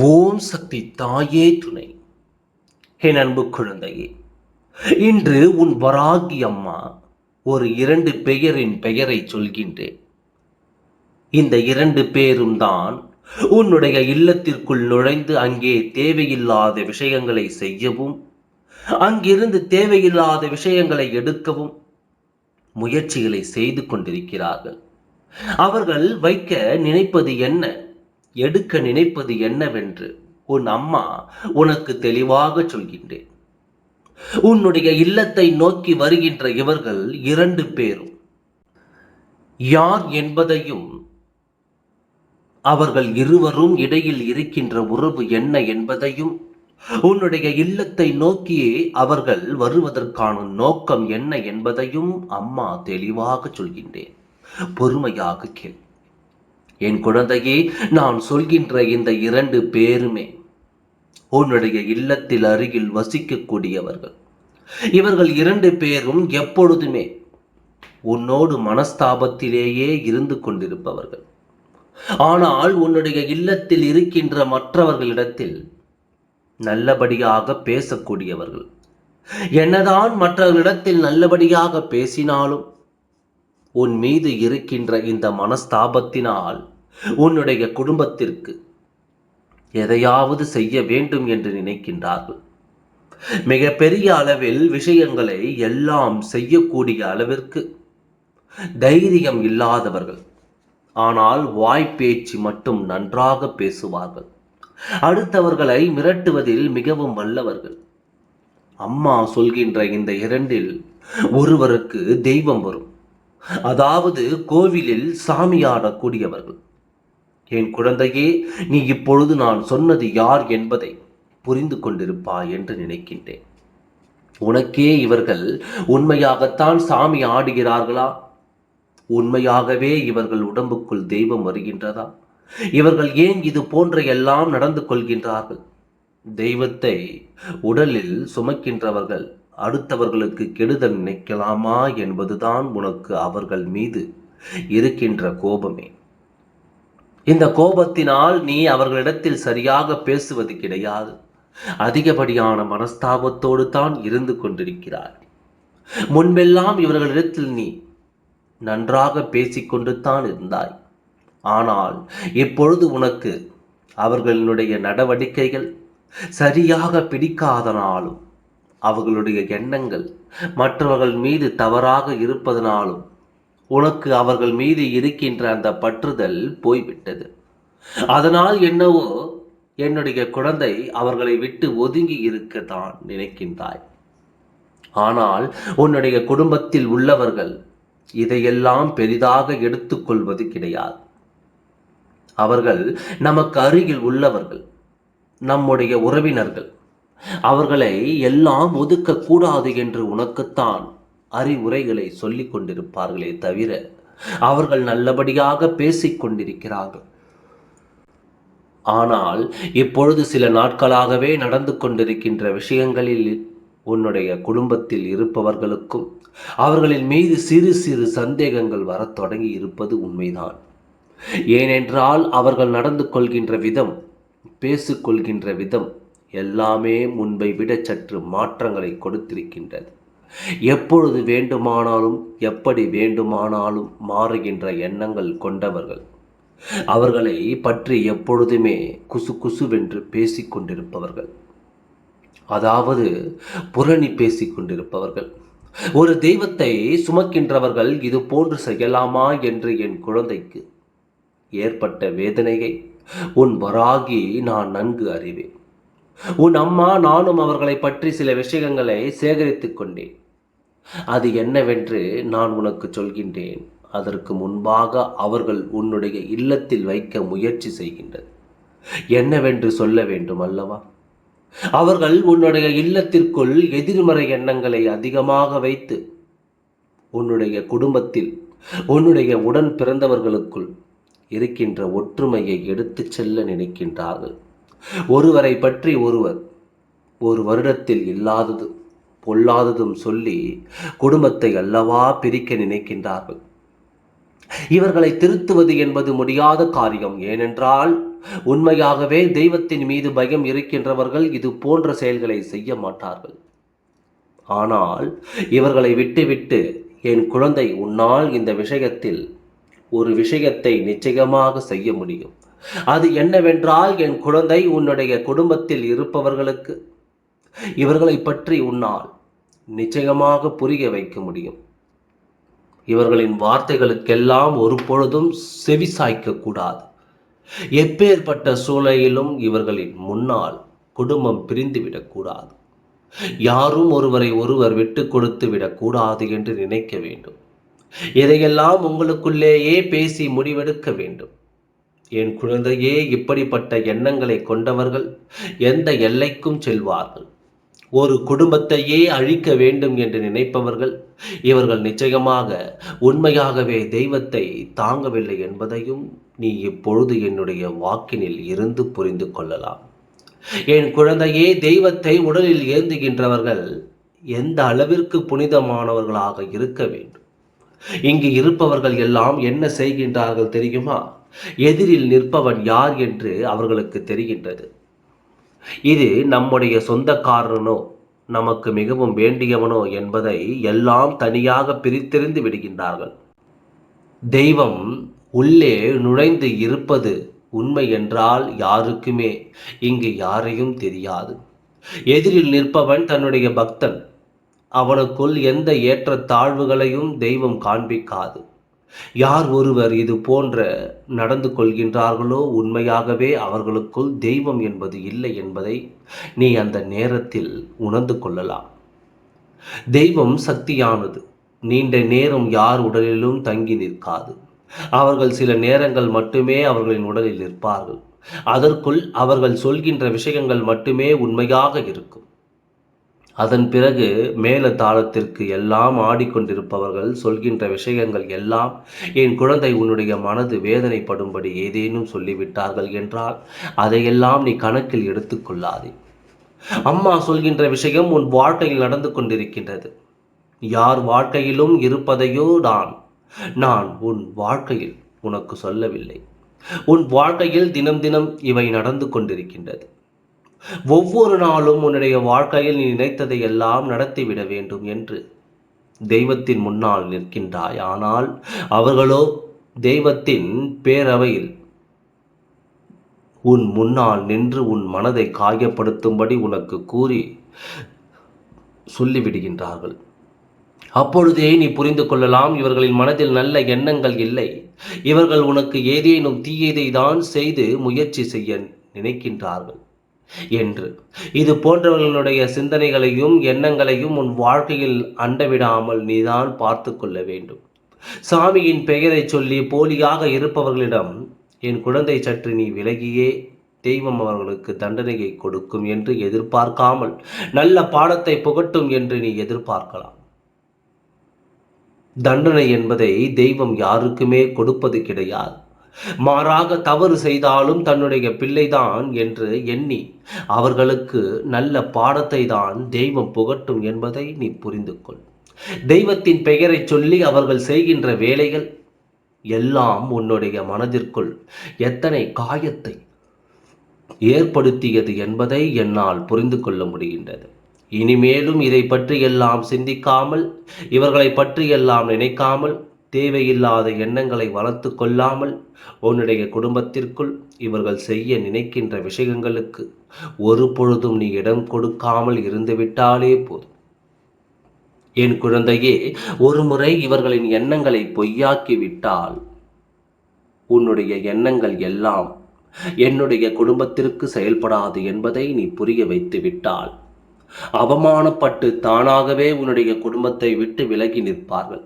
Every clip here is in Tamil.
ஓம் சக்தி தாயே துணை. என் அன்பு குழந்தையே இன்று உன் வராகி அம்மா ஒரு இரண்டு பெயரின் பெயரை சொல்கின்றேன். இந்த இரண்டு பேரும் தான் உன்னுடைய இல்லத்திற்குள் நுழைந்து அங்கே தேவையில்லாத விஷயங்களை செய்யவும் அங்கிருந்து தேவையில்லாத விஷயங்களை எடுக்கவும் முயற்சிகளை செய்து கொண்டிருக்கிறார்கள். அவர்கள் வைக்க நினைப்பது என்ன? எடுக்க நினைப்பது என்னவென்று உன் அம்மா உனக்கு தெளிவாக சொல்கின்றேன். உன்னுடைய இல்லத்தை நோக்கி வருகின்ற இவர்கள் இரண்டு பேரும். யார் என்பதையும் அவர்கள் இருவரும் இடையில் இருக்கின்ற உறவு என்ன என்பதையும் உன்னுடைய இல்லத்தை நோக்கியே அவர்கள் வருவதற்கான நோக்கம் என்ன என்பதையும் அம்மா தெளிவாக சொல்கின்றேன். பொறுமையாக கேள். என் குழந்தையே நான் சொல்கின்ற இந்த இரண்டு பேருமே உன்னுடைய இல்லத்தில் அருகில் வசிக்கக்கூடியவர்கள். இவர்கள் இரண்டு பேரும் எப்பொழுதுமே உன்னோடு மனஸ்தாபத்திலேயே இருந்து கொண்டிருப்பவர்கள். ஆனால் உன்னுடைய இல்லத்தில் இருக்கின்ற மற்றவர்களிடத்தில் நல்லபடியாக பேசக்கூடியவர்கள். என்னதான் மற்றவர்களிடத்தில் நல்லபடியாக பேசினாலும் உன் மீது இருக்கின்ற இந்த மனஸ்தாபத்தினால் உன்னுடைய குடும்பத்திற்கு எதையாவது செய்ய வேண்டும் என்று நினைக்கின்றார்கள். மிக பெரிய அளவில் விஷயங்களை எல்லாம் செய்யக்கூடிய அளவிற்கு தைரியம் இல்லாதவர்கள். ஆனால் வாய்ப்பேச்சு மட்டும் நன்றாக பேசுவார்கள். அடுத்தவர்களை மிரட்டுவதில் மிகவும் வல்லவர்கள். அம்மா சொல்கின்ற இந்த இரண்டில் ஒருவருக்கு தெய்வம் வரும். அதாவது கோவிலில் சாமியாடக்கூடியவர்கள் என் குழந்தையே நீ இப்பொழுது நான் சொன்னது யார் என்பதை புரிந்து கொண்டிருப்பாய் என்று நினைக்கின்றேன். உனக்கே இவர்கள் உண்மையாகத்தான் சாமி ஆடுகிறார்களா? உண்மையாகவே இவர்கள் உடம்புக்குள் தெய்வம் வருகின்றதா? இவர்கள் ஏன் இது போன்ற எல்லாம் நடந்து கொள்கின்றார்கள்? தெய்வத்தை உடலில் சுமக்கின்றவர்கள் அடுத்தவர்களுக்கு கெடுதல் நினைக்கலாமா என்பதுதான் உனக்கு அவர்கள் மீது இருக்கின்ற கோபமே. இந்த கோபத்தினால் நீ அவர்களிடத்தில் சரியாக பேசுவது கிடையாது. அதிகப்படியான மனஸ்தாபத்தோடு தான் இருந்து கொண்டிருக்கிறாய். முன்பெல்லாம் இவர்களிடத்தில் நீ நன்றாக பேசிக்கொண்டு தான் இருந்தாய். ஆனால் இப்பொழுது உனக்கு அவர்களுடைய நடவடிக்கைகள் சரியாக பிடிக்காதனாலும் அவர்களுடைய எண்ணங்கள் மற்றவர்கள் மீது தவறாக இருப்பதனாலும் உனக்கு அவர்கள் மீது இருக்கின்ற அந்த பற்றுதல் போய்விட்டது. அதனால் என்னவோ என்னுடைய குழந்தை அவர்களை விட்டு ஒதுங்கி இருக்கத்தான் நினைக்கின்றாய். ஆனால் உன்னுடைய குடும்பத்தில் உள்ளவர்கள் இதையெல்லாம் பெரிதாக எடுத்துக்கொள்வது கிடையாது. அவர்கள் நமக்கு அருகில் உள்ளவர்கள் நம்முடைய உறவினர்கள். அவர்களை எல்லாம் ஒதுக்கக்கூடாது என்று உனக்குத்தான் அறிவுரைகளை சொல்லிக் கொண்டிருப்பார்களே தவிர அவர்கள் நல்லபடியாக பேசிக் கொண்டிருக்கிறார்கள். ஆனால் இப்பொழுது சில நாட்களாகவே நடந்து கொண்டிருக்கின்ற விஷயங்களில் உன்னுடைய குடும்பத்தில் இருப்பவர்களுக்கும் அவர்களின் மீது சிறு சிறு சந்தேகங்கள் வரத் தொடங்கி இருப்பது உண்மைதான். ஏனென்றால் அவர்கள் நடந்து கொள்கின்ற விதம் பேசிக்கொள்கின்ற விதம் எல்லாமே முன்பை விட சற்று மாற்றங்களை கொடுத்திருக்கின்றது. எப்பொழுது வேண்டுமானாலும் எப்படி வேண்டுமானாலும் மாறுகின்ற எண்ணங்கள் கொண்டவர்கள். அவர்களை பற்றி எப்பொழுதுமே குசு குசுவென்று பேசிக்கொண்டிருப்பவர்கள். அதாவது புரணி பேசிக் கொண்டிருப்பவர்கள் ஒரு தெய்வத்தை சுமக்கின்றவர்கள் இது போன்று செய்யலாமா என்று என் குழந்தைக்கு ஏற்பட்ட வேதனையை உன் வராகி நான் நன்கு அறிவேன். உன் அம்மா நானும் அவர்களை பற்றி சில விஷயங்களை சேகரித்துக் கொண்டேன். அது என்னவென்று நான் உனக்கு சொல்கின்றேன். அதற்கு முன்பாக அவர்கள் உன்னுடைய இல்லத்தில் வைக்க முயற்சி செய்கின்றது என்னவென்று சொல்ல வேண்டும் அல்லவா? அவர்கள் உன்னுடைய இல்லத்திற்குள் எதிர்மறை எண்ணங்களை அதிகமாக வைத்து உன்னுடைய குடும்பத்தில் உன்னுடைய உடன் பிறந்தவர்களுக்குள் இருக்கின்ற ஒற்றுமையை எடுத்துச் செல்ல நினைக்கின்றார்கள். ஒருவரை பற்றி ஒருவர் ஒரு வருடத்தில் இல்லாதது. பொல்லாததும் சொல்லி குடும்பத்தை அல்லவா பிரிக்க நினைக்கின்றார்கள். இவர்களை திருத்துவது என்பது முடியாத காரியம். ஏனென்றால் உண்மையாகவே தெய்வத்தின் மீது பயம் இருக்கின்றவர்கள் இது போன்ற செயல்களை செய்ய மாட்டார்கள். ஆனால் இவர்களை விட்டுவிட்டு என் குழந்தை உன்னால் இந்த விஷயத்தில் ஒரு விஷயத்தை நிச்சயமாக செய்ய முடியும். அது என்னவென்றால் என் குழந்தை உன்னுடைய குடும்பத்தில் இருப்பவர்களுக்கு இவர்களை பற்றி உன்னால் நிச்சயமாக புரிய வைக்க முடியும். இவர்களின் வார்த்தைகளுக்கெல்லாம் ஒரு பொழுதும் செவிசாய்க்க கூடாது. எப்பேற்பட்ட சூழலிலும் இவர்களின் முன்னால் குடும்பம் பிரிந்துவிடக்கூடாது யாரும் ஒருவரை ஒருவர் விட்டு கொடுத்து விடக்கூடாது என்று நினைக்க வேண்டும். இதையெல்லாம் உங்களுக்குள்ளேயே பேசி முடிவெடுக்க வேண்டும். என் குழந்தையே இப்படிப்பட்ட எண்ணங்களை கொண்டவர்கள் எந்த எல்லைக்கும் செல்வார்கள். ஒரு குடும்பத்தையே அழிக்க வேண்டும் என்று நினைப்பவர்கள் இவர்கள் நிச்சயமாக உண்மையாகவே தெய்வத்தை தாங்கவில்லை என்பதையும் நீ இப்பொழுது என்னுடைய வாக்கினில் இருந்து புரிந்து கொள்ளலாம். என் குழந்தையே தெய்வத்தை உடலில் ஏந்துகின்றவர்கள் எந்த அளவிற்கு புனிதமானவர்களாக இருக்க வேண்டும்? இங்கு இருப்பவர்கள் எல்லாம் என்ன செய்கின்றார்கள் தெரியுமா? எதிரில் நிற்பவன் யார் என்று அவர்களுக்கு தெரிகின்றது. இது நம்முடைய சொந்தக்காரனோ நமக்கு மிகவும் வேண்டியவனோ என்பதை எல்லாம் தனியாக பிரித்தெறிந்து விடுகின்றார்கள். தெய்வம் உள்ளே நுழைந்து இருப்பது உண்மை என்றால் யாருக்குமே இங்கு யாரையும் தெரியாது. எதிரில் நிற்பவன் தன்னுடைய பக்தன். அவனுக்குள் எந்த ஏற்ற தாழ்வுகளையும் தெய்வம் காண்பிக்காது. யார் ஒருவர் இது போன்ற நடந்து கொள்கின்றார்களோ உண்மையாகவே அவர்களுக்குள் தெய்வம் என்பது இல்லை என்பதை நீ அந்த நேரத்தில் உணர்ந்து கொள்ளலாம். தெய்வம் சக்தியானது. நீண்ட நேரம் யார் உடலிலும் தங்கி நிற்காது. அவர்கள் சில நேரங்கள் மட்டுமே அவர்களின் உடலில் நிற்பார்கள். அதற்குள் அவர்கள் சொல்கின்ற விஷயங்கள் மட்டுமே உண்மையாக இருக்கும். அதன் பிறகு மேல தாளத்திற்கு எல்லாம் ஆடிக்கொண்டிருப்பவர்கள் சொல்கின்ற விஷயங்கள் எல்லாம் என் குழந்தை உன்னுடைய மனது வேதனைப்படும்படி ஏதேனும் சொல்லிவிட்டார்கள் என்றால் அதையெல்லாம் நீ கணக்கில் எடுத்துக்கொள்ளாதே அம்மா சொல்கின்ற விஷயம் உன் வாழ்க்கையில் நடந்து கொண்டிருக்கின்றது. யார் வாழ்க்கையிலும் இருப்பதையோ நான் நான் உன் வாழ்க்கையில் உனக்கு சொல்லவில்லை. உன் வாழ்க்கையில் தினம் தினம் இவை நடந்து கொண்டிருக்கின்றது. ஒவ்வொரு நாளும் உன்னுடைய வாழ்க்கையில் நீ நினைத்ததை எல்லாம் நடத்திவிட வேண்டும் என்று தெய்வத்தின் முன்னால் நிற்கின்றாய். ஆனால் அவர்களோ தெய்வத்தின் பேரவையில் உன் முன்னால் நின்று உன் மனதை காயப்படுத்தும்படி உனக்கு கூறி சொல்லிவிடுகின்றார்கள். அப்பொழுதே நீ புரிந்து கொள்ளலாம் இவர்களின் மனதில் நல்ல எண்ணங்கள் இல்லை. இவர்கள் உனக்கு ஏதேனும் தீயதை தான் செய்து முயற்சி செய்ய நினைக்கின்றார்கள். என்று. இது போன்றவர்களுடைய சிந்தனைகளையும் எண்ணங்களையும் உன் வாழ்க்கையில் அண்டவிடாமல் நீதான் பார்த்து கொள்ள வேண்டும். சாமியின் பெயரை சொல்லி போலியாக இருப்பவர்களிடம் என் குழந்தை சற்று நீ விலகியே தெய்வம் அவர்களுக்கு தண்டனையை கொடுக்கும் என்று எதிர்பார்க்காமல் நல்ல பாடத்தை புகட்டும் என்று நீ எதிர்பார்க்கலாம். தண்டனை என்பதை தெய்வம் யாருக்குமே கொடுப்பது கிடையாது. மாறாக தவறு செய்தாலும் தன்னுடைய பிள்ளைதான் என்று எண்ணி அவர்களுக்கு நல்ல பாடத்தை தான் தெய்வம் புகட்டும் என்பதை நீ புரிந்து கொள் தெய்வத்தின் பெயரை சொல்லி அவர்கள் செய்கின்ற வேலைகள் எல்லாம் உன்னுடைய மனதிற்குள் எத்தனை காயத்தை ஏற்படுத்தியது என்பதை என்னால் புரிந்து கொள்ள முடிகின்றது. இனிமேலும் இதை பற்றியெல்லாம் சிந்திக்காமல் இவர்களை பற்றியெல்லாம் நினைக்காமல் தேவையில்லாத எண்ணங்களை வளர்த்து கொள்ளாமல் உன்னுடைய குடும்பத்திற்குள் இவர்கள் செய்ய நினைக்கின்ற விஷயங்களுக்கு ஒரு பொழுதும் நீ இடம் கொடுக்காமல் இருந்துவிட்டாலே போதும். என் குழந்தையே ஒரு முறை இவர்களின் எண்ணங்களை பொய்யாக்கி விட்டால் உன்னுடைய எண்ணங்கள் எல்லாம் என்னுடைய குடும்பத்திற்கு செயல்படாது என்பதை நீ புரிய வைத்து விட்டால் அவமானப்பட்டு தானாகவே உன்னுடைய குடும்பத்தை விட்டு விலகி நிற்பார்கள்.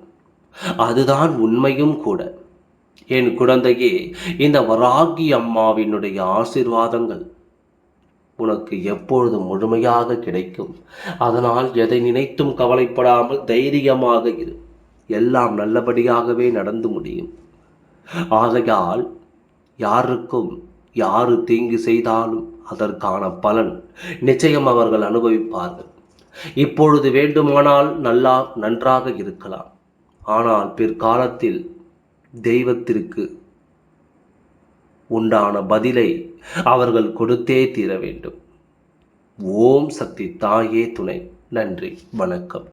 அதுதான் உண்மையும் கூட. என் குழந்தையே இந்த வராகி அம்மாவினுடைய ஆசிர்வாதங்கள் உனக்கு எப்பொழுதும் முழுமையாக கிடைக்கும். அதனால் எதை நினைத்தும் கவலைப்படாமல் தைரியமாக இரு. எல்லாம் நல்லபடியாகவே நடந்து முடியும். ஆகையால் யாருக்கும் யாரு தீங்கு செய்தாலும் அதற்கான பலன் நிச்சயம் அவர்கள் அனுபவிப்பார்கள். இப்பொழுது வேண்டுமானால் நல்லா நன்றாக இருக்கலாம். ஆனால் பிற்காலத்தில் தெய்வத்திற்கு உண்டான பதிலை அவர்கள் கொடுத்தே தீர வேண்டும். ஓம் சக்தி தாயே துணை. நன்றி. வணக்கம்.